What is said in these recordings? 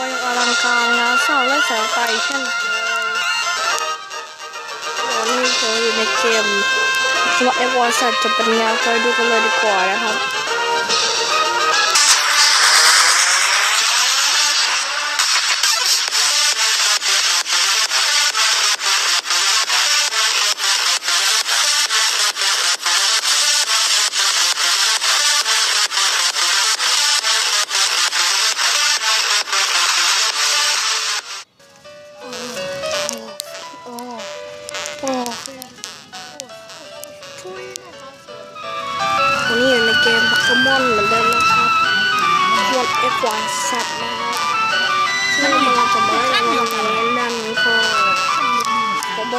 วยอยอลังการนะสาวและสางไฟเช่นเคยนี้เธออยู่ในเกมสวัยวอร์สัตจะเป็นแงวเคยดูกันเลยดีกว่านะครับ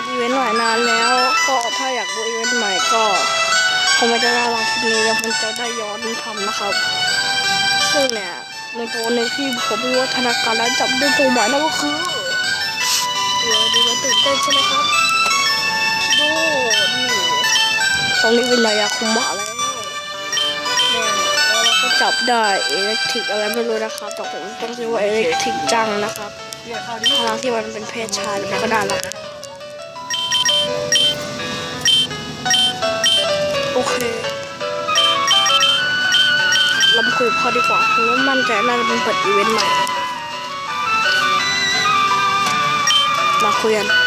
ดอีเวนต์หน่อยนานแล้ว ก็ถ้าอยากดูอีเวนต์ใหม่ก็คงไม่ได้ระหว่างคลิปนี้แล้วผมจะได้ย้อนทำนะครับ ซึ่งเนี่ยในตัวหนึงที่ผมวิวัฒนาการและจับได้ตัวหม่นั่นก็คือเดี๋ยวดูมันตื่นเต้นใช่ไหมครับดูนี่ตรงนี้เป็นนายาคุมะแล้วเนี่ยแล้วเราก็จับได้เอเล็กทริกอะไรไม่รู้นะครับแต่ผมต้องเรียกว่าเอเล็กทริกจังนะครับทางที่มันเป็นเพศชายหรือก็ได้ละ เคเราคุยพอดีกว่าเพราะว่ามั่นใจน่าจะเป็นเปิดอีเวนต์ใหม่มาคุยกัน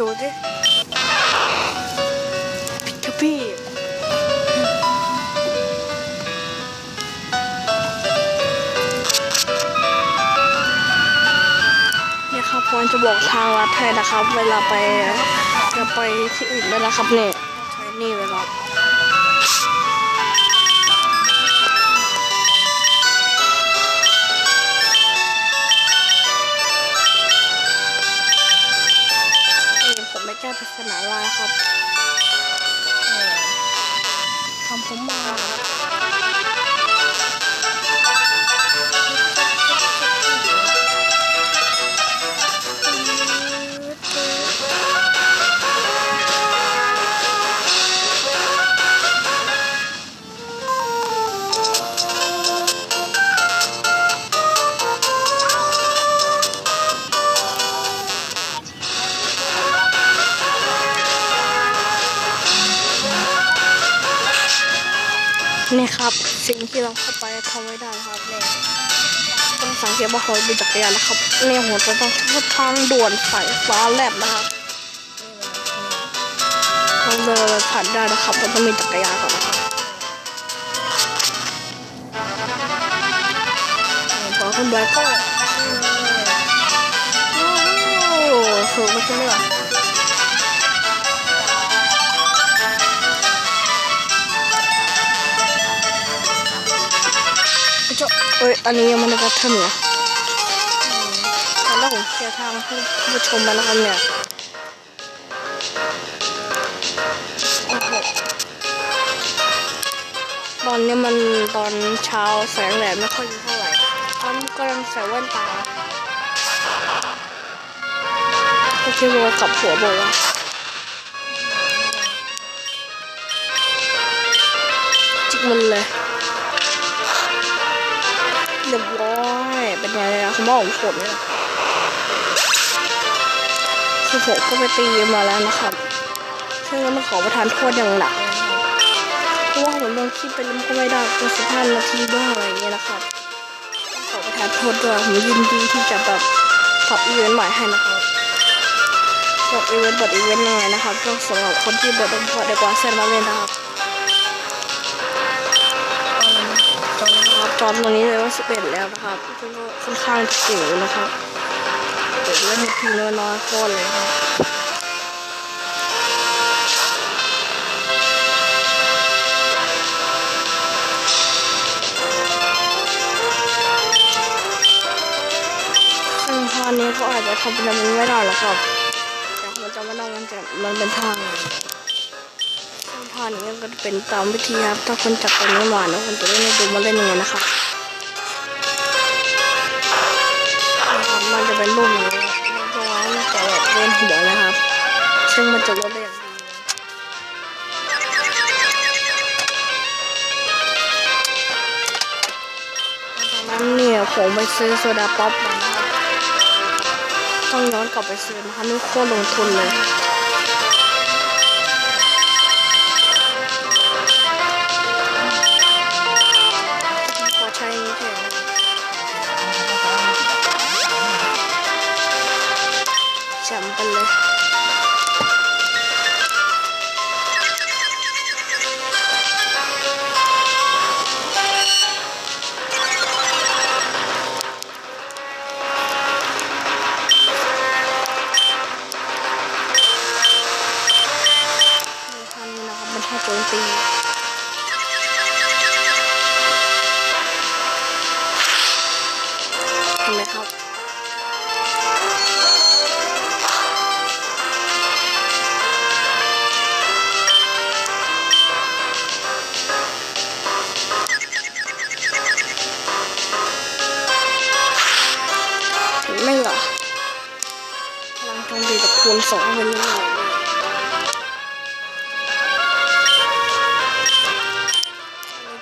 จดิพิกพี่เนี่ยครับพรจะบอกทางลัดให้นะครับ เวลาไปจะไปที่อื่นด้วยนะครับเนี่ย นี่ผมไม่แก้ปริศนาลายครับเนี่ยทำผมมา สิ่งที่เราเข้าไปทำไม่ได้ครับเนี่ยต้องสังเกตว่าเขาดูจักรยานนะครับเนี่ยหัวจะต้องขึ้นทางด่วนสายฟ้าแลบนะครับเราเดินผ่านได้นะครับเราต้องมีจักรยานก่อนนะครับพอขึ้นไปก็โอ้โหสูงมาใช่หมล่ะ เอ้ย อันนี้ยังไม่ได้พัฒนาตอนแรกผมเคลียร์ทางให้ผู้ชมมาแล้วครับเนี่ยตอนนี้มันตอนเช้าแสงแดดไม่ค่อยเยอะเท่าไหร่ตอนกำลังใส่แว่นตาโอเคโบกับหัวบอกว่าจิกมันเลย เรียบร้อยเป็นไงล่ะคุณพ่อของผมเนี่ยคือผมก็ไปตีมาแล้วนะครับซึ่งมันขอประทานโทษอย่างหนักเพราะว่าผมลงคลิปไปแล้วมันก็ไม่ได้ก็สิบห้านาทีบ้างอะไรอย่างเงี้ยนะครับขอประทานโทษด้วยผมยินดีที่จะแบบปรับอีเวนต์ใหม่ให้นะครับปรับอีเวนต์บทอีเวนต์ยังไงนะครับก็สำหรับคนที่บทต้องพอได้กว่าเส้นมาเลยนะครับ อนนี้นะครับตอนตรงนี้เลยว่าสิบเอ็ดแล้วนะครับซึ่งก็ค่อนข้างเก๋อยู่นะครับเดี๋ยวเล่นทีน้อยๆโคตรเลยครับซึ่งทางนี้เขาอาจจะทำเป็นมันไม่ได้หรอกครับแต่มันจะไม่ต้องมันจะมันเป็นทาง ซึ่งทางนี้ก็จะเป็นตามวิธีครับ ถ้าคนจับตัวนี้มาแล้วคนจะได้ไม่ดูมาเล่นยังไงนะครับนะครับมันจะเป็นรูปอย่างนี้ตรงนั้นจะแบบเล่นหัวนะครับ ซึ่งมันจะลดได้อย่างดีนั้นเนี่ยผมไปซื้อโซดาป๊อปมาต้องย้อนกลับไปซื้อนะคะนี่โคตรลงทุนเลย สองเป็นยังไง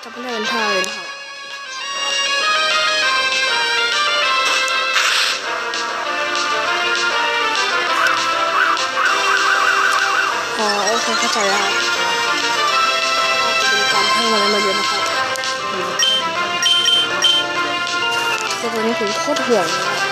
จะไม่ได้เป็นท่าเลยนะครับอ๋อโอเคเข้าใจแล้วครับจะเป็นการเพิ่มอะไรมาเยอะนะครับแต่ตัวนี้ผมโคตรห่วงเลย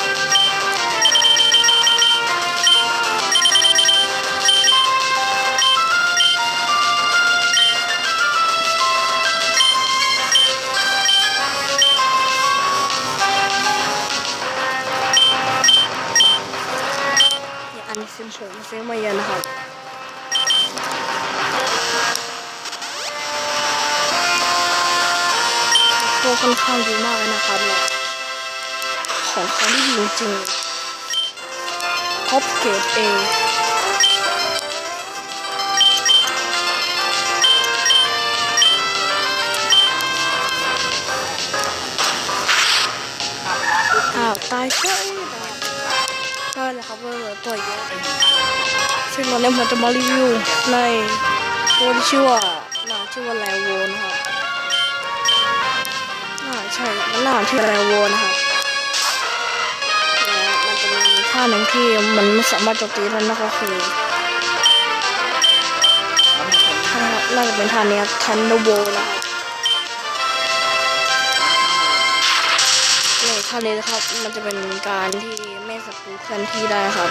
ค่อนข้างดีมากเลยนะครับเนี่ยของเขาที่ดีจริงๆท็อปเกรดเออ้าวตายเฉยก็เลยครับก็เลยตัวเยอะซึ่งตอนนี้ผมจะมารีวิวในตัวที่ชื่อว่าหนาชื่อว่าแลวโวนะครับาใช่มันน่าชื่ออะไรโวนะครับและมันจะมีท่าหนึ่งที่มันไม่สามารถโจมตีได้นั่นก็คือท่าน่าจะเป็นท่านี้ทันเดอร์โวนะครับในท่านี้นะครับมันจะเป็นการที่แม่ศัตรูเคลื่อนที่ได้ครับ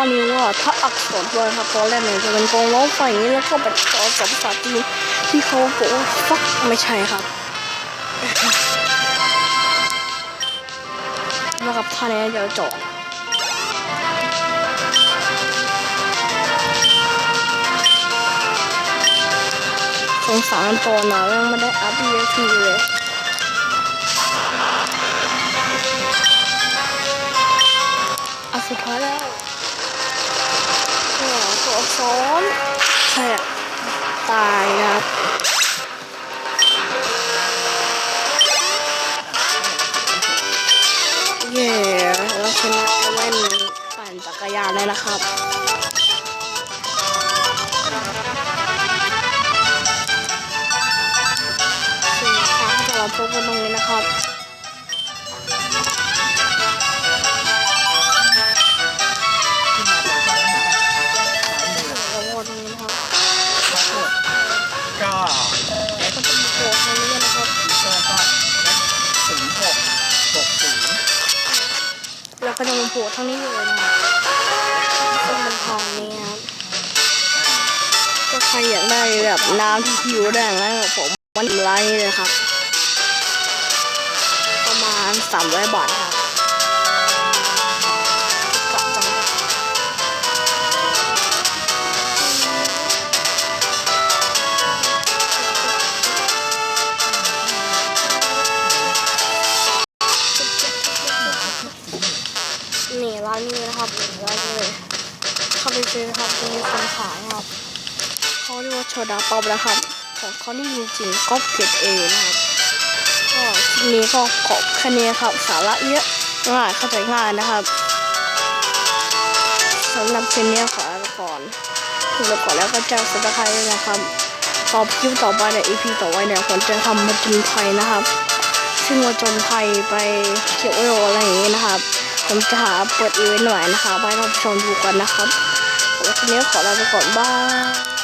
ท่านี้ว่าถ้าอักษรตัวครับตอนแรกเนี่ยจะเป็นกองล้อไฟนี้แล้วก็เป็นต่อสองภาษาจีนที่เขาบอกว่าฟักไม่ใช่ครับแล้วกับท่านี้เดี๋ยวเจาะสงสารตอนนะยังไม่ได้อัพเยทีเลยอสุดท้ายแล้ว ตัวตัวซ้อนใช่อะตายนะครับเย่แล้วชนะแว่นปั่นจักรยานเลยนะครับสี่ครั้งจะมาพบกันตรงนี้นะครับ ก็จะมาโผล่ทั้งนี้เลยนะครับก็เป็นทองนี้ครับก็ใครอยากได้แบบน้ำที่คิวแดงนะผมวันไลน์เลยครับ ประมาณสามร้อยบาทครับ ดาป๊อปนะครับ ของเขานี่จริงๆก็เกรดเอนะครับก็คลิปนี้ก็ขอบแค่นี้ครับสาระเยอะง่ายเข้าใจง่ายนะครับสำหรับคลิปนี้ขอลาไปก่อนถึงไปก่อนแล้วก็จ้งสับสไครต์ด้วยนะครับตอบคลิปต่อไปในอีพีต่อไปเนี่ยผมจะทำมาจนภัยนะครับ ซึ่งมาจนภัยไปเกี่ยวกับอะไรอย่างนี้นะครับ ผมจะหาเปิดอีเวนต์หน่อยนะคะไปรับชมดูกันนะครับวคลิปนี้ขอลาไปก่อนบาย